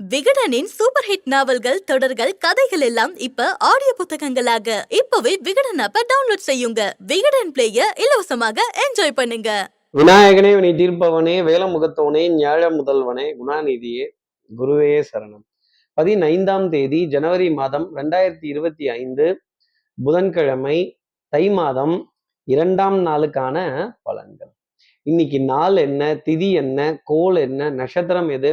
விகடனின் super hit நாவல்கள் தொடர்கள் கதைகள் எல்லாம் இப்ப ஆடியோ புத்தகங்களாக. இப்பவே விகடன் ஆப்ப டவுன்லோட் செய்யுங்க. விகடன் பிளேய இலவசமாக என்ஜாய் பண்ணுங்க. விநாயகனே வினை தீர்ப்பவனே வேலமுகத்தவனே ஞாழ முதல்வனே குணாநிதியே குருவே சரணம். பதினைந்தாம் தேதி ஜனவரி மாதம் ரெண்டாயிரத்தி இருபத்தி ஐந்து புதன்கிழமை தை மாதம் இரண்டாம் நாளுக்கான பலன்கள். இன்னைக்கு நாள் என்ன திதி என்ன கோல் என்ன நட்சத்திரம் எது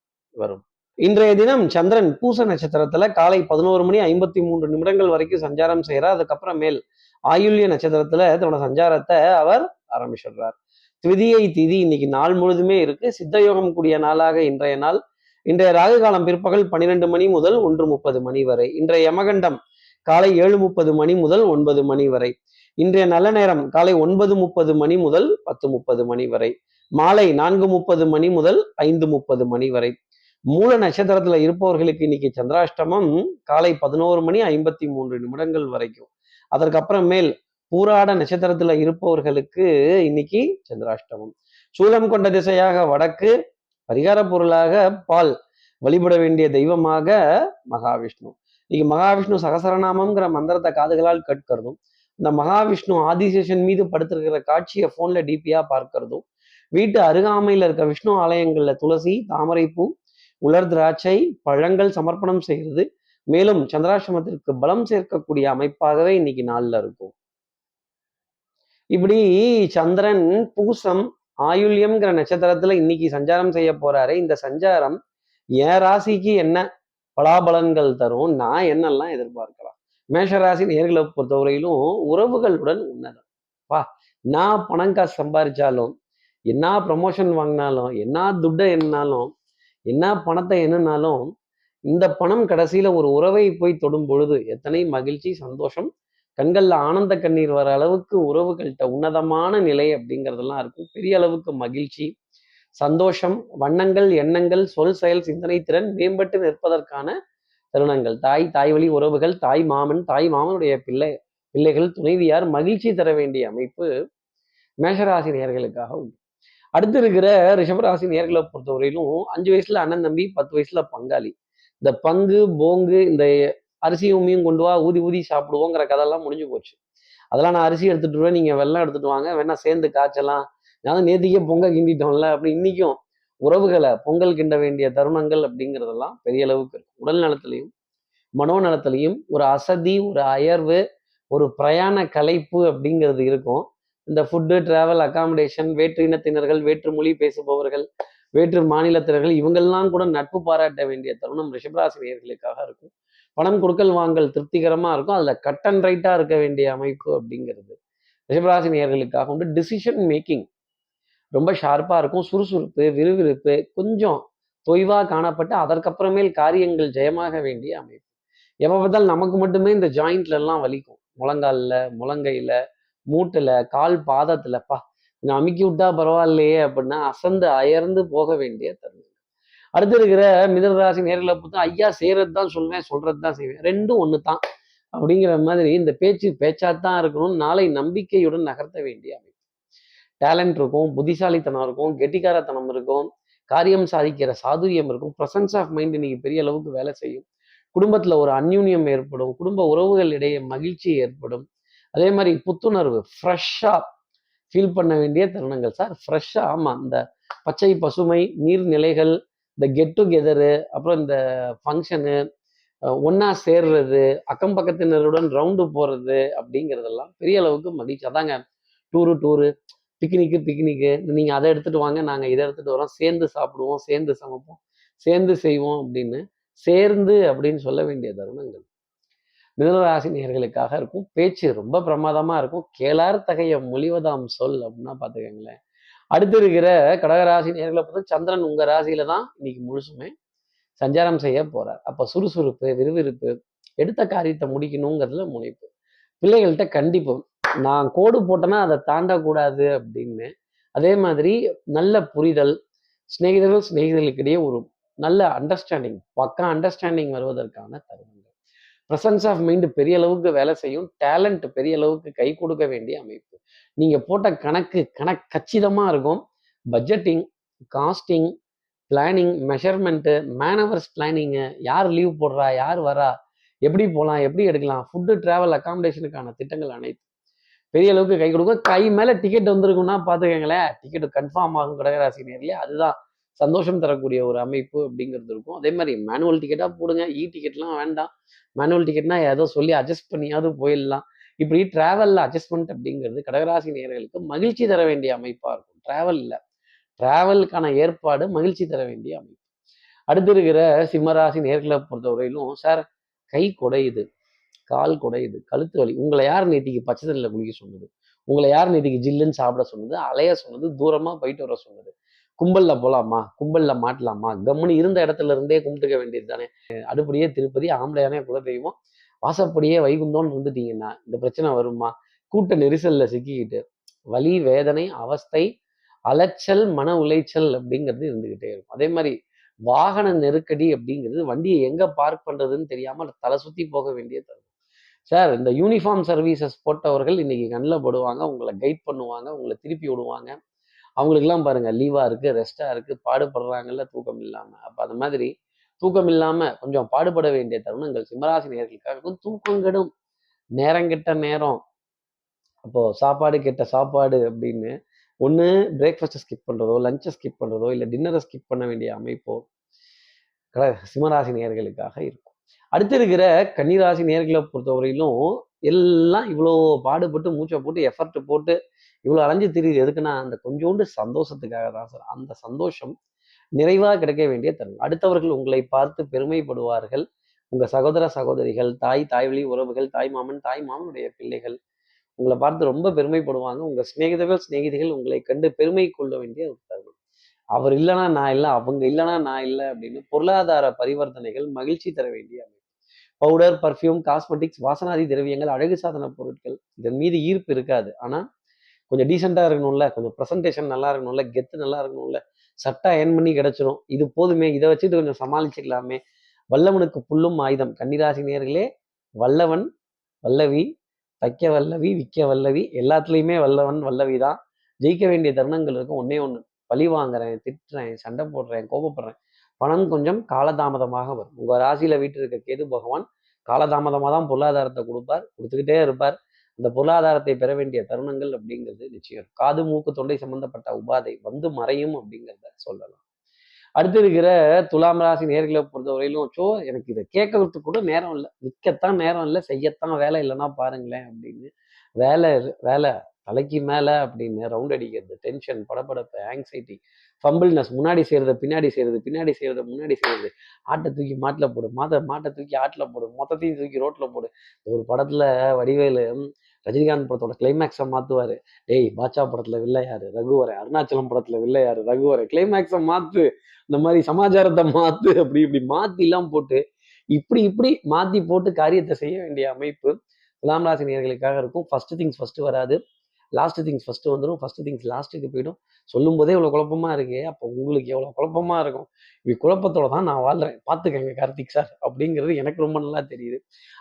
வரும். இன்றைய தினம் சந்திரன் பூச நட்சத்திரத்துல காலை பதினோரு மணி ஐம்பத்தி மூன்று நிமிடங்கள் வரைக்கும் சஞ்சாரம் செய்கிறார். அதுக்கப்புறம் மேல் ஆயுள்ய நட்சத்திரத்துல தன்னோட சஞ்சாரத்தை அவர் ஆரம்பிச்சிடுறார். திதியை திதி இன்னைக்கு நாள் முழுதுமே இருக்கு. சித்தயோகம் கூடிய நாளாக இன்றைய நாள். இன்றைய ராகு காலம் பிற்பகல் பன்னிரெண்டு மணி முதல் ஒன்று முப்பது மணி வரை. இன்றைய யமகண்டம் காலை ஏழு முப்பது மணி முதல் ஒன்பது மணி வரை. இன்றைய நல்ல நேரம் காலை ஒன்பது முப்பது மணி முதல் பத்து முப்பது மணி வரை. மாலை நான்கு முப்பது மணி முதல் ஐந்து முப்பது மணி வரை. மூல நட்சத்திரத்துல இருப்பவர்களுக்கு இன்னைக்கு சந்திராஷ்டமம் காலை பதினோரு மணி ஐம்பத்தி மூன்று நிமிடங்கள் வரைக்கும். அதற்கப்புறம் மேல் பூராட நட்சத்திரத்துல இருப்பவர்களுக்கு இன்னைக்கு சந்திராஷ்டமம். சூலம் கொண்ட திசையாக வடக்கு பரிகார பொருளாக பால் வழிபட வேண்டிய தெய்வமாக மகாவிஷ்ணு. இன்னைக்கு மகாவிஷ்ணு சகசரநாமம்ங்கிற மந்திரத்தை காதுகளால் கேட்கிறதும் இந்த மகாவிஷ்ணு ஆதிசேஷன் மீது படுத்திருக்கிற காட்சியை போன்ல டிபியா பார்க்கறதும் வீட்டு அருகாமையில் இருக்க விஷ்ணு ஆலயங்கள்ல துளசி தாமரைப்பூ உலர் திராட்சை பழங்கள் சமர்ப்பணம் செய்கிறது. மேலும் சந்திராசிரமத்திற்கு பலம் சேர்க்கக்கூடிய அமைப்பாகவே இன்னைக்கு நாள்ல இருக்கும். இப்படி சந்திரன் பூசம் ஆயுள்யம்ங்கிற நட்சத்திரத்துல இன்னைக்கு சஞ்சாரம் செய்ய போறாரு. இந்த சஞ்சாரம் என் ராசிக்கு என்ன பலாபலன்கள் தரும் நான் என்னெல்லாம் எதிர்பார்க்கலாம்? மேஷராசி நேர்களை பொறுத்தவரையிலும் உறவுகளுடன் உன்னதம். வா நான் பணம் காசு சம்பாதிச்சாலும் என்ன ப்ரமோஷன் வாங்கினாலும் என்ன துட்டை என்னாலும் என்ன பணத்தை என்னன்னாலும் இந்த பணம் கடைசியில ஒரு உறவை போய் தொடும் பொழுது எத்தனை மகிழ்ச்சி சந்தோஷம். கண்கள்ல ஆனந்த கண்ணீர் வர அளவுக்கு உறவுகள்கிட்ட உன்னதமான நிலை அப்படிங்கிறதெல்லாம் இருக்கும். பெரிய அளவுக்கு மகிழ்ச்சி சந்தோஷம் வண்ணங்கள் எண்ணங்கள் சொல் செயல் சிந்தனை திறன் மேம்பட்டு நிற்பதற்கான தருணங்கள். தாய் தாய் வழி உறவுகள் தாய் மாமன் தாய் மாமனுடைய பிள்ளை பிள்ளைகள் துணைவியார் மகிழ்ச்சி தர வேண்டிய அமைப்பு மேஷராசி நேர்களுக்காக உண்டு. அடுத்து இருக்கிற ரிஷபராசி நேர்களை பொறுத்தவரையிலும் அஞ்சு வயசுல அண்ணன் தம்பி பத்து வயசுல பங்காளி. இந்த பங்கு போங்கு இந்த அரிசி உமியும் கொண்டு வா ஊதி ஊதி சாப்பிடுவோங்கிற கதையெல்லாம் முடிஞ்சு போச்சு. அதெல்லாம் நான் அரிசி எடுத்துட்டு வருவேன் நீங்க வெள்ளம் எடுத்துட்டு வாங்க வேணா சேர்ந்து காய்ச்சலாம். நான் நேத்திக்கே பொங்கல் கிண்டிட்டோம்ல அப்படி இன்னைக்கும் உறவுகளை பொங்கல் கிண்ட வேண்டிய தருணங்கள் அப்படிங்கிறதெல்லாம் பெரிய அளவுக்கு இருக்கும். உடல் நலத்திலையும் மனோநலத்திலையும் ஒரு அசதி ஒரு அயர்வு ஒரு பிரயாண கலைப்பு அப்படிங்கிறது இருக்கும். இந்த ஃபுட்டு டிராவல் அகாமடேஷன் வேற்று இனத்தினர்கள் வேற்று மொழி பேசுபவர்கள் வேற்று மாநிலத்தினர்கள் இவங்கெல்லாம் கூட நட்பு பாராட்ட வேண்டிய தருணம் ரிஷபராசி நேர்களுக்காக இருக்கும். பணம் கொடுக்கல் வாங்கல் திருப்திகரமாக இருக்கும். அதில் கட் அண்ட் ரைட்டாக இருக்க வேண்டிய அமைப்பு அப்படிங்கிறது ரிஷபராசி நேர்களுக்காக உண்டு. டிசிஷன் மேக்கிங் ரொம்ப ஷார்ப்பாக இருக்கும். சுறுசுறுப்பு விறுவிறுப்பு கொஞ்சம் தொய்வாக காணப்பட்டு அதற்கப்புறமேல் காரியங்கள் ஜெயமாக வேண்டிய அமைப்பு. எப்போ பார்த்தாலும் நமக்கு மட்டுமே இந்த ஜாயிண்ட்ல எல்லாம் வலிக்கும். முழங்காலில் முழங்கையில் மூட்டுல கால் பாதத்துலப்பா கொஞ்சம் அமுக்கி விட்டா பரவாயில்லையே அப்படின்னா அசந்து அயர்ந்து போக வேண்டிய தருணம். அடுத்து இருக்கிற மிதனராசி நேரில் பார்த்தா ஐயா செய்யறது தான் சொல்லுவேன் சொல்றது தான் செய்வேன். ரெண்டும் ஒன்று தான் அப்படிங்கிற மாதிரி இந்த பேச்சு பேச்சாத்தான் இருக்கணும் நாளை நம்பிக்கையுடன் நகர்த்த வேண்டிய அமைப்பு. டேலண்ட் இருக்கும் புத்திசாலித்தனம் இருக்கும் கெட்டிக்காரத்தனம் இருக்கும் காரியம் சாதிக்கிற சாதுரியம் இருக்கும் ப்ரசன்ஸ் ஆஃப் மைண்ட் இன்னைக்கு பெரிய அளவுக்கு வேலை செய்யும். குடும்பத்துல ஒரு அந்யூன்யம் ஏற்படும் குடும்ப உறவுகள் இடையே மகிழ்ச்சி ஏற்படும். அதே மாதிரி புத்துணர்வு ஃப்ரெஷ்ஷாக ஃபீல் பண்ண வேண்டிய தருணங்கள் சார் ஃப்ரெஷ்ஷாக ஆமாம் இந்த பச்சை பசுமை நீர்நிலைகள் இந்த கெட் டுகெதரு அப்புறம் இந்த ஃபங்க்ஷனு ஒன்றா சேர்றது அக்கம் பக்கத்தினருடன் ரவுண்டு போகிறது அப்படிங்கிறதெல்லாம் பெரிய அளவுக்கு மகிழ்ச்சி. அதாங்க டூரு டூரு பிக்னிக்கு பிக்னிக்கு நீங்கள் அதை எடுத்துகிட்டு வாங்க நாங்கள் இதை எடுத்துகிட்டு வரோம். சேர்ந்து சாப்பிடுவோம் சேர்ந்து சமைப்போம் சேர்ந்து செய்வோம் அப்படின்னு சேர்ந்து அப்படின்னு சொல்ல வேண்டிய தருணங்கள். மிதனராசி நேர்களுக்காக இருக்கும். பேச்சு ரொம்ப பிரமாதமா இருக்கும். கேளார் தகைய மொழிவதாம் சொல் அப்படின்னா பாத்துக்கோங்களேன் அடுத்து இருக்கிற கடகராசி நேர்களை பார்த்தா சந்திரன் உங்க ராசியில தான் இன்னைக்கு முழுசுமே சஞ்சாரம் செய்ய போறார். அப்ப சுறுசுறுப்பு விறுவிறுப்பு எடுத்த காரியத்தை முடிக்கணுங்கிறதுல முனைப்பு. பிள்ளைகள்கிட்ட கண்டிப்பு. நான் கோடு போட்டேன்னா அதை தாண்டக்கூடாது அப்படின்னு. அதே மாதிரி நல்ல புரிதல் சிநேகிதர்கள் சிநேகிதர்களுக்கிடையே ஒரு நல்ல அண்டர்ஸ்டாண்டிங் பக்கா அண்டர்ஸ்டாண்டிங் வருவதற்கான தருணம். ப்ரெசன்ஸ் ஆஃப் மைண்ட் பெரிய அளவுக்கு வேலை செய்யும். டேலண்ட் பெரிய அளவுக்கு கை கொடுக்க வேண்டிய அமைப்பு. நீங்கள் போட்ட கணக்கு கணக்கு கச்சிதமாக இருக்கும். Budgeting costing planning measurement manoeuvres planning யார் லீவ் போடுறா யார் வரா எப்படி போகலாம் எப்படி எடுக்கலாம் ஃபுட்டு ட்ராவல் அக்காமடேஷனுக்கான திட்டங்கள் அனைத்து பெரிய அளவுக்கு கை கொடுக்கும். கை மேலே டிக்கெட் வந்திருக்குன்னா பார்த்துக்கங்களேன். டிக்கெட் கன்ஃபார்ம் ஆகும் கடகராசி நேரிலே அதுதான். சந்தோஷம் தரக்கூடிய ஒரு அமைப்பு அப்படிங்கிறது இருக்கும். அதே மாதிரி மேனுவல் டிக்கெட்டாக போடுங்க. இ டிக்கெட்லாம் வேண்டாம் மேனுவல் டிக்கெட்னா ஏதோ சொல்லி அட்ஜஸ்ட் பண்ணியாவது போயிடலாம். இப்படி ட்ராவலில் அட்ஜஸ்ட்மெண்ட் அப்படிங்கிறது கடகராசி நேர்களுக்கு மகிழ்ச்சி தர வேண்டிய அமைப்பாக இருக்கும். டிராவலில் டிராவலுக்கான ஏற்பாடு மகிழ்ச்சி தர வேண்டிய அமைப்பு. அடுத்து இருக்கிற சிம்மராசி நேர்களை பொறுத்தவரையிலும் சார் கை குடையுது. கால் குடையுது. கழுத்து வலி. உங்களை யார் நேத்திக்கு பச்சை தண்ணியில் குளிக்க சொன்னது? உங்களை யார் நேத்திக்கு ஜில்லுன்னு சாப்பிட சொன்னது? அலைய சொன்னது? தூரமா போயிட்டு வர சொன்னது? கும்பல்ல போலாமா? கும்பல்ல மாட்டலாமா? கம்முன்னு இருந்த இடத்துல இருந்தே கும்பிட்டுக்க வேண்டியது தானே அடுப்படியே திருப்பதி ஆம்பளையானே கூட தெரியுமோ? வாசப்படியே வைகுந்தோன்னு இருந்துட்டீங்கன்னா இந்த பிரச்சனை வருமா? கூட்ட நெரிசல்ல சிக்கிக்கிட்டு வலி வேதனை அவஸ்தை அலைச்சல் மன உளைச்சல் அப்படிங்கிறது இருந்துகிட்டே இருக்கும். அதே மாதிரி வாகன நெருக்கடி அப்படிங்கிறது வண்டியை எங்க பார்க் பண்றதுன்னு தெரியாம தலை சுத்தி போக வேண்டிய தருணம் சார் இந்த யூனிஃபார்ம் சர்வீசஸ் போட்டவர்கள் இன்னைக்கு கண்ணில் படுவாங்க உங்களை கைட் பண்ணுவாங்க உங்களை திருப்பி விடுவாங்க. அவங்களுக்குலாம் பாருங்க லீவா இருக்கு ரெஸ்டா இருக்கு பாடுபடுறாங்கல்ல தூக்கம் இல்லாம. அப்ப அந்த மாதிரி தூக்கம் இல்லாம கொஞ்சம் பாடுபட வேண்டிய தருணங்கள் சிம்மராசி நேர்களுக்காக இருக்கும் தூக்கம் கெடும். நேரம் கெட்ட நேரம். அப்போ சாப்பாடு கெட்ட சாப்பாடு அப்படின்னு ஒன்று பிரேக்ஃபாஸ்ட்டை ஸ்கிப் பண்ணுறதோ லஞ்சை ஸ்கிப் பண்ணுறதோ இல்லை டின்னரை ஸ்கிப் பண்ண வேண்டிய அமைப்போ கட சிம்மராசி நேர்களுக்காக இருக்கும். அடுத்து இருக்கிற கன்னிராசி நேர்களை பொறுத்தவரையிலும் எல்லாம் இவ்வளோ பாடுபட்டு மூச்சை போட்டு எஃபர்ட் போட்டு இவ்வளோ அலைஞ்சு திரியுது. எதுக்குன்னா அந்த கொஞ்சோண்டு சந்தோஷத்துக்காக தான் சார். அந்த சந்தோஷம் நிறைவாக கிடைக்க வேண்டிய தருணம். அடுத்தவர்கள் உங்களை பார்த்து பெருமைப்படுவார்கள். உங்க சகோதர சகோதரிகள் தாய் தாய் வழி உறவுகள் தாய் மாமன் தாய் மாமனுடைய பிள்ளைகள் உங்களை பார்த்து ரொம்ப பெருமைப்படுவாங்க. உங்க சிநேகிதர்கள் சிநேகிதிகள் உங்களை கண்டு பெருமை கொள்ள வேண்டிய ஒரு தருணம். அவர் இல்லைனா நான் இல்லை அவங்க இல்லைனா நான் இல்லை அப்படின்னு பொருளாதார பரிவர்த்தனைகள் மகிழ்ச்சி தர வேண்டிய அமைப்பு. பவுடர் பர்ஃப்யூம் காஸ்மெட்டிக்ஸ் வாசனாதி திரவியங்கள் அழகு சாதன பொருட்கள் இதன் மீது ஈர்ப்பு இருக்காது. ஆனா கொஞ்சம் டீசெண்டாக இருக்கணும்ல கொஞ்சம் ப்ரெசன்டேஷன் நல்லா இருக்கணும்ல கெத்து நல்லா இருக்கணும்ல. சட்டை அயன் பண்ணி கிடைச்சிரும். இது போதுமே இதை வச்சுட்டு கொஞ்சம் சமாளிச்சுக்கலாமே. வல்லவனுக்கு புல்லும் ஆயுதம். கன்னிராசி நேர்களே வல்லவன் வல்லவி தைக்க வல்லவி விற்க வல்லவி எல்லாத்துலேயுமே வல்லவன் வல்லவி தான். ஜெயிக்க வேண்டிய தருணங்கள் இருக்கும். ஒன்னே ஒன்று பழி வாங்குறேன் திட்டுறேன் சண்டை போடுறேன் கோபப்படுறேன். பணம் கொஞ்சம் காலதாமதமாக வரும். உங்கள் ராசியில் வீட்டு இருக்க கேது பகவான் காலதாமதமாக தான் பொருளாதாரத்தை கொடுப்பார். கொடுத்துக்கிட்டே இருப்பார். இந்த பொருளாதாரத்தை பெற வேண்டிய தருணங்கள் அப்படிங்கிறது நிச்சயம். காது மூக்கு தொண்டை சம்பந்தப்பட்ட உபாதை வந்து மறையும் அப்படிங்கிறத சொல்லலாம். அடுத்து இருக்கிற துலாம் ராசி நேர்களை பொறுத்தவரையிலும் சோ எனக்கு இதை கேட்கறதுக்கு கூட நேரம் இல்லை. நிற்கத்தான் நேரம் இல்லை. செய்யத்தான் வேலை இல்லைன்னா பாருங்களேன் அப்படின்னு வேலை வேலை தலைக்கு மேலே அப்படின்னு ரவுண்ட் அடிக்கிறது டென்ஷன் படபடப்பு ஆங்ஸைட்டி ஃபம்பிள்னஸ் முன்னாடி செய்யறத பின்னாடி செய்யறது பின்னாடி செய்யறது முன்னாடி செய்யறது. ஆட்டை தூக்கி மாட்டில் போடு மாத மாட்டை தூக்கி ஆட்டில் போடு மொத்தத்தையும் தூக்கி ரோட்டில் போடு. ஒரு படத்துல வடிவேலு ரஜினிகாந்த் படத்தோட கிளைமேக்ஸை மாத்துவாரு. டேய் பாட்சா படத்துல வில்லையாரு ரகுவரை அருணாச்சலம் படத்துல வில்லையாரு ரகுவரை கிளைமேக்ஸை மாத்து இந்த மாதிரி சமாச்சாரத்தை மாத்து அப்படி இப்படி மாற்றிலாம் போட்டு இப்படி இப்படி மாத்தி போட்டு காரியத்தை செய்ய வேண்டிய அமைப்பு துலாம் ராசி இருக்கும். ஃபர்ஸ்ட் திங்ஸ் ஃபர்ஸ்ட் வராது. லாஸ்ட் திங்ஸ் ஃபஸ்ட்டு வந்துடும் ஃபஸ்ட்டு திங்ஸ் லாஸ்ட்டுக்கு போயிடும். சொல்லும் போதே இவ்வளோ குழப்பமாக இருக்கே. அப்போ உங்களுக்கு எவ்வளோ குழப்பமாக இருக்கும்? இப்படி குழப்பத்தோட தான் நான் வாழ்கிறேன் பார்த்துக்கங்க கார்த்திக் சார் அப்படிங்கிறது எனக்கு ரொம்ப நல்லா தெரியுது.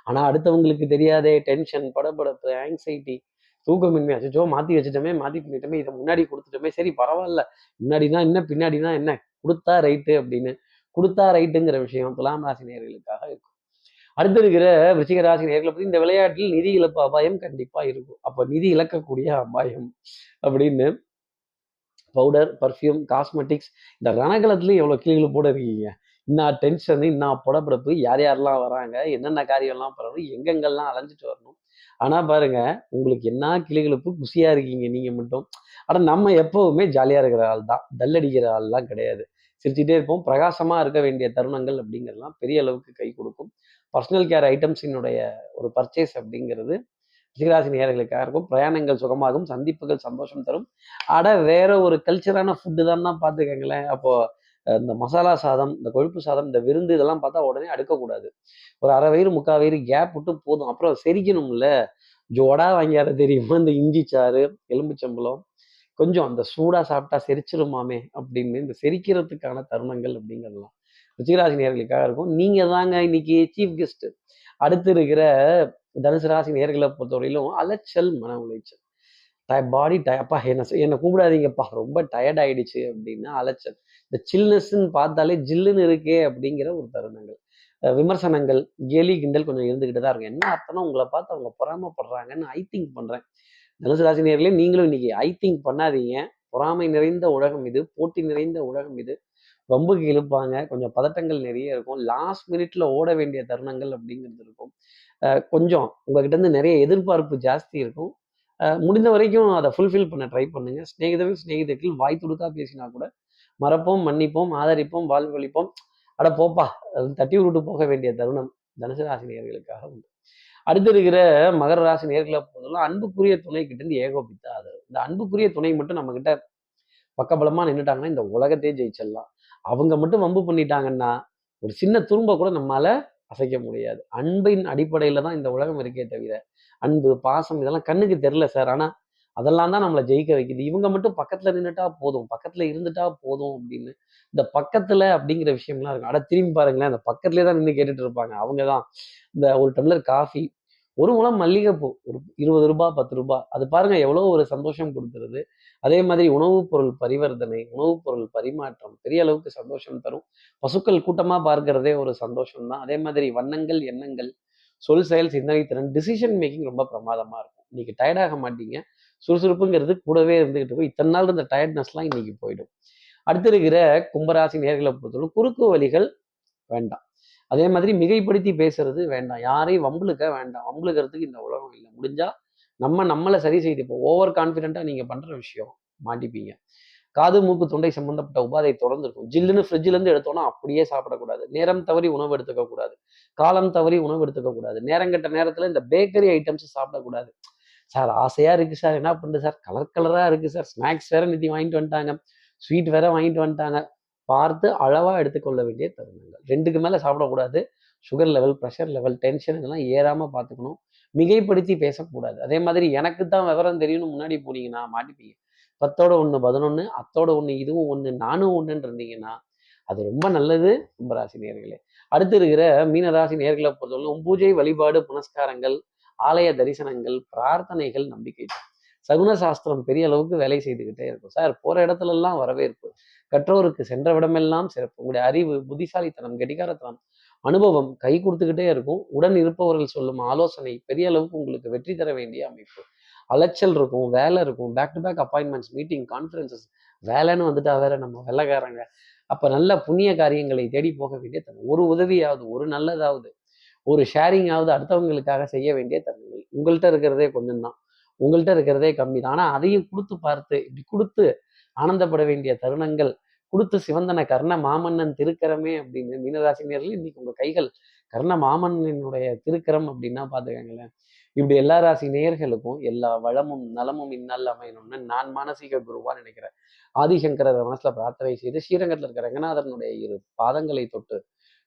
ஆனால் அடுத்தவங்களுக்கு தெரியாதே டென்ஷன் படபடப்பு ஆங்ஸைட்டி தூக்கமின்மை அச்சோ மாற்றி வச்சுட்டோமே மாற்றி பண்ணிட்டோமே இதை முன்னாடி கொடுத்துட்டோமே சரி பரவாயில்ல. முன்னாடி தான் என்ன தான் என்ன? கொடுத்தா ரைட்டு அப்படின்னு. கொடுத்தா ரைட்டுங்கிற விஷயம் துலாம் ராசி நேர்களுக்காக இருக்கும். அடுத்து இருக்கிற விருச்சிக ராசி நேர்களை பற்றி இந்த விளையாட்டில் நிதி இழப்பு அபாயம் கண்டிப்பாக இருக்கும். அப்போ நிதி இழக்கக்கூடிய அபாயம் அப்படின்னு பவுடர் பர்ஃப்யூம் காஸ்மெட்டிக்ஸ் இந்த ரணகலத்துலயும் எவ்வளோ கிளிகள் போட இருக்கீங்க? இன்னா டென்ஷன் இன்னா புடப்பிடப்பு யார் யாரெல்லாம் வராங்க என்னென்ன காரியம்லாம் பண்ணணும் எங்கெங்கெல்லாம் அலைஞ்சிட்டு வரணும். ஆனால் பாருங்க உங்களுக்கு என்ன கிளிகளுப்பு குசியாக இருக்கீங்க நீங்கள் மட்டும். ஆனால் நம்ம எப்போவுமே ஜாலியாக இருக்கிற ஆள் தான் டல் அடிக்கிற ஆள்லாம் கிடையாது. சிரிச்சுட்டே இருப்போம். பிரகாசமாக இருக்க வேண்டிய தருணங்கள் அப்படிங்கிறதுலாம் பெரிய அளவுக்கு கை கொடுக்கும். பர்சனல் கேர் ஐட்டம்ஸினுடைய ஒரு பர்ச்சேஸ் அப்படிங்கிறது ரிஷிகராசி நேர்களுக்காக இருக்கும். பிரயாணங்கள் சுகமாகும் சந்திப்புகள் சந்தோஷம் தரும். அட வேற ஒரு கல்ச்சரான ஃபுட்டு தான் பார்த்துக்கங்களேன். அப்போ இந்த மசாலா சாதம் இந்த கொழுப்பு சாதம் இந்த விருந்து இதெல்லாம் பார்த்தா உடனே அடுக்கக்கூடாது. ஒரு அரை வயிறு முக்கால் வயிறு கேப் விட்டு போதும். அப்புறம் செரிக்கணும்ல. ஜோடா வாங்கியார தெரியுமா? இந்த இஞ்சி சாறு எலும்புச்சம்பளம் கொஞ்சம் அந்த சூடா சாப்பிட்டா செரிச்சிருமாமே அப்படின்னு இந்த செரிக்கிறதுக்கான தருணங்கள் அப்படிங்கிறதுலாம் ருச்சிகராசி நேர்களுக்காக இருக்கும். நீங்க தாங்க இன்னைக்கு சீஃப் கெஸ்ட் அடுத்து இருக்கிற தனுசு ராசி நேர்களை பொறுத்தவரையிலும் அலைச்சல் மன உளைச்சல். பாடி டய அப்பா என்ன என்னை கூப்பிடாதீங்கப்பா ரொம்ப டயர்ட் ஆயிடுச்சு அப்படின்னா அலைச்சல். இந்த சில்னஸ்ன்னு பார்த்தாலே ஜில்லுன்னு இருக்கே அப்படிங்கிற ஒரு தருணங்கள். விமர்சனங்கள் கேலி கிண்டல் கொஞ்சம் இருந்துக்கிட்டு தான் இருக்கும். என்ன அர்த்தம்னா உங்களை பார்த்து அவங்க பொறாமப்படுறாங்கன்னு ஐ திங்க் பண்றேன். தனுசு ராசி நேர்களே நீங்களும் இன்னைக்கு ஐ திங்க் பண்ணாதீங்க. பொறாமை நிறைந்த உலகம் இது போட்டி நிறைந்த உலகம் இது. வம்புக்கு இழுப்பாங்க கொஞ்சம் பதட்டங்கள் நிறைய இருக்கும். லாஸ்ட் மினிட்ல ஓட வேண்டிய தருணங்கள் அப்படிங்கிறது இருக்கும். கொஞ்சம் உங்ககிட்ட இருந்து நிறைய எதிர்பார்ப்பு ஜாஸ்தி இருக்கும். முடிந்த வரைக்கும் அதை ஃபுல்ஃபில் பண்ண ட்ரை பண்ணுங்க. ஸ்நேகிதர்கள் சிநேகிதர்கள் வாய் துடுக்கா பேசினா கூட மறப்போம் மன்னிப்போம் ஆதரிப்போம் வாழ்வழிப்போம். அட போப்பா அது தட்டி விட்டு போக வேண்டிய தருணம் தனுசு ராசினியர்களுக்காக உண்டு. அடுத்து இருக்கிற மகர ராசி நேர்களை போதெல்லாம் அன்புக்குரிய துணை கிட்ட இருந்து ஏகோபித்த ஆதரவு. இந்த அன்புக்குரிய துணை மட்டும் நம்ம கிட்ட பக்கபலமா நின்றுட்டாங்கன்னா இந்த உலகத்தையே ஜெயிச்சிடலாம். அவங்க மட்டும் வம்பு பண்ணிட்டாங்கன்னா ஒரு சின்ன துரும்ப கூட நம்மால அசைக்க முடியாது. அன்பின் அடிப்படையில தான் இந்த உலகம் இருக்கே தவிர அன்பு பாசம் இதெல்லாம் கண்ணுக்கு தெரியல சார். ஆனா அதெல்லாம் தான் நம்மளை ஜெயிக்க வைக்குது. இவங்க மட்டும் பக்கத்துல நின்றுட்டா போதும். பக்கத்துல இருந்துட்டா போதும் அப்படின்னு இந்த பக்கத்துல அப்படிங்கிற விஷயம்லாம் இருக்கும். அட திரும்பி பாருங்களேன். அந்த பக்கத்துலேயே தான் நின்று கேட்டுட்டு இருப்பாங்க. அவங்க தான் இந்த ஒரு டம்ளர் காஃபி ஒரு முழம் மல்லிகைப்பூ ஒரு இருபது ரூபாய் பத்து ரூபாய் அது பாருங்க எவ்வளோ ஒரு சந்தோஷம் கொடுத்துருது அதே மாதிரி உணவுப் பொருள் பரிவர்த்தனை உணவுப் பொருள் பரிமாற்றம் பெரிய அளவுக்கு சந்தோஷம் தரும். பசுக்கள் கூட்டமாக பார்க்கறதே ஒரு சந்தோஷம் தான் அதே மாதிரி வண்ணங்கள் எண்ணங்கள் சொல் செயல் சிந்தனை திறன் டிசிஷன் மேக்கிங் ரொம்ப பிரமாதமாக இருக்கும். இன்னைக்கு டயர்டாக மாட்டீங்க. சுறுசுறுப்புங்கிறது கூடவே இருந்துகிட்டு இருக்கும். இத்தனை நாள் இருந்த டயர்ட்னஸ்லாம் இன்னைக்கு போயிடும். அடுத்து இருக்கிற கும்பராசி நேர்களை பொறுத்தவரை குறுக்கு வழிகள் வேண்டாம். அதே மாதிரி மிகைப்படுத்தி பேசுறது வேண்டாம். யாரையும் வம்புலுக்க வேண்டாம். வம்புழுக்கிறதுக்கு இந்த உலகம் இல்லை. முடிஞ்சா நம்ம நம்மளை சரி செய்து இப்போ ஓவர் கான்ஃபிடென்ட்டாக நீங்கள் பண்ணுற விஷயம் மாட்டிப்பீங்க. காது மூக்கு தொண்டை சம்பந்தப்பட்ட உபாதை தொடர்ந்து இருக்கும் ஜில்லுன்னு ஃப்ரிட்ஜ்ல இருந்து எடுத்தோம்னா அப்படியே சாப்பிடக்கூடாது. நேரம் தவறி உணவு எடுத்துக்க கூடாது காலம் தவறி உணவு எடுத்துக்க கூடாது நேரங்கட்ட நேரத்துல இந்த பேக்கரி ஐட்டம்ஸ் சாப்பிடக்கூடாது. சார் ஆசையா இருக்கு சார். என்ன பண்ணுறது சார்? கலர் கலரா இருக்கு சார். ஸ்நாக்ஸ் வேற நிதி வாங்கிட்டு வந்துட்டாங்க. ஸ்வீட் வேற வாங்கிட்டு வந்துட்டாங்க. பார்த்து அளவாக எடுத்துக்கொள்ள வேண்டிய தருணங்கள். ரெண்டுக்கு மேலே சாப்பிடக்கூடாது. Sugar level pressure level tension இதெல்லாம் ஏறாமல் பார்த்துக்கணும். மிகைப்படுத்தி பேசக்கூடாது. அதே மாதிரி எனக்கு தான் விவரம் தெரியும்னு முன்னாடி போனீங்கன்னா மாட்டிப்பீங்க. பத்தோட ஒன்று பதினொன்று அத்தோட ஒன்று இதுவும் ஒன்று நானும் ஒன்றுன்னு இருந்தீங்கன்னா அது ரொம்ப நல்லது கும்பராசி நேர்களே அடுத்து இருக்கிற மீனராசி நேர்களை பொறுத்தவரைக்கும் பூஜை வழிபாடு புனஸ்காரங்கள் ஆலய தரிசனங்கள் பிரார்த்தனைகள் நம்பிக்கை. சகுன சாஸ்திரம் பெரிய அளவுக்கு வேலை செய்துக்கிட்டே இருக்கும். சார் போற இடத்துல எல்லாம் வரவேற்பு. கற்றோருக்கு சென்ற விடமெல்லாம் சிறப்பு. உங்களுடைய அறிவு புத்திசாலித்தனம் கெட்டிக்காரத்தனம் அனுபவம் கை கொடுத்துக்கிட்டே இருக்கும். உடன் இருப்பவர்கள் சொல்லும் ஆலோசனை பெரிய அளவுக்கு உங்களுக்கு வெற்றி தர வேண்டிய அமைப்பு. அலைச்சல் இருக்கும் வேலை இருக்கும். Back to back appointments meeting conferences வேலைன்னு வந்துட்டா வேற நம்ம வெள்ளக்காரங்க. அப்போ நல்ல புண்ணிய காரியங்களை தேடி போக வேண்டிய தருணம். ஒரு உதவியாவது ஒரு நல்லதாவது ஒரு ஷேரிங்காவது அடுத்தவங்களுக்காக செய்ய வேண்டிய தருணங்கள். உங்கள்கிட்ட இருக்கிறதே கொஞ்சம் தான் உங்கள்கிட்ட இருக்கிறதே கம்மி தான் ஆனால் அதையும் கொடுத்து பார்த்து இப்படி கொடுத்து ஆனந்தப்பட வேண்டிய தருணங்கள் கொடுத்து சிவந்தன கர்ண மாமன்னன் திருக்கரமே அப்படின்னு மீனராசினியர்கள் இன்னைக்கு உங்க கைகள் கர்ண மாமன்னனுடைய திருக்கரம் அப்படின்னா பாத்துக்கங்களேன் இப்படி எல்லா ராசி நேயர்களுக்கும் எல்லா வளமும் நலமும் இந்நாள் அமையணும்னு நான் மானசீக குருவா நினைக்கிறேன். ஆதிசங்கரர் மனசுல பிரார்த்தனை செய்து ஸ்ரீரங்கத்தில் இருக்கிற ரங்கநாதனுடைய இரு பாதங்களை தொட்டு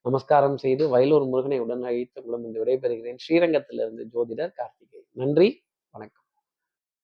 நமஸ்காரம் செய்து வயலூர் முருகனை உடன் அழைத்து உங்களும் இந்த விடைபெறுகிறேன். ஸ்ரீரங்கத்திலிருந்து ஜோதிடர் கார்த்திகை நன்றி வணக்கம்.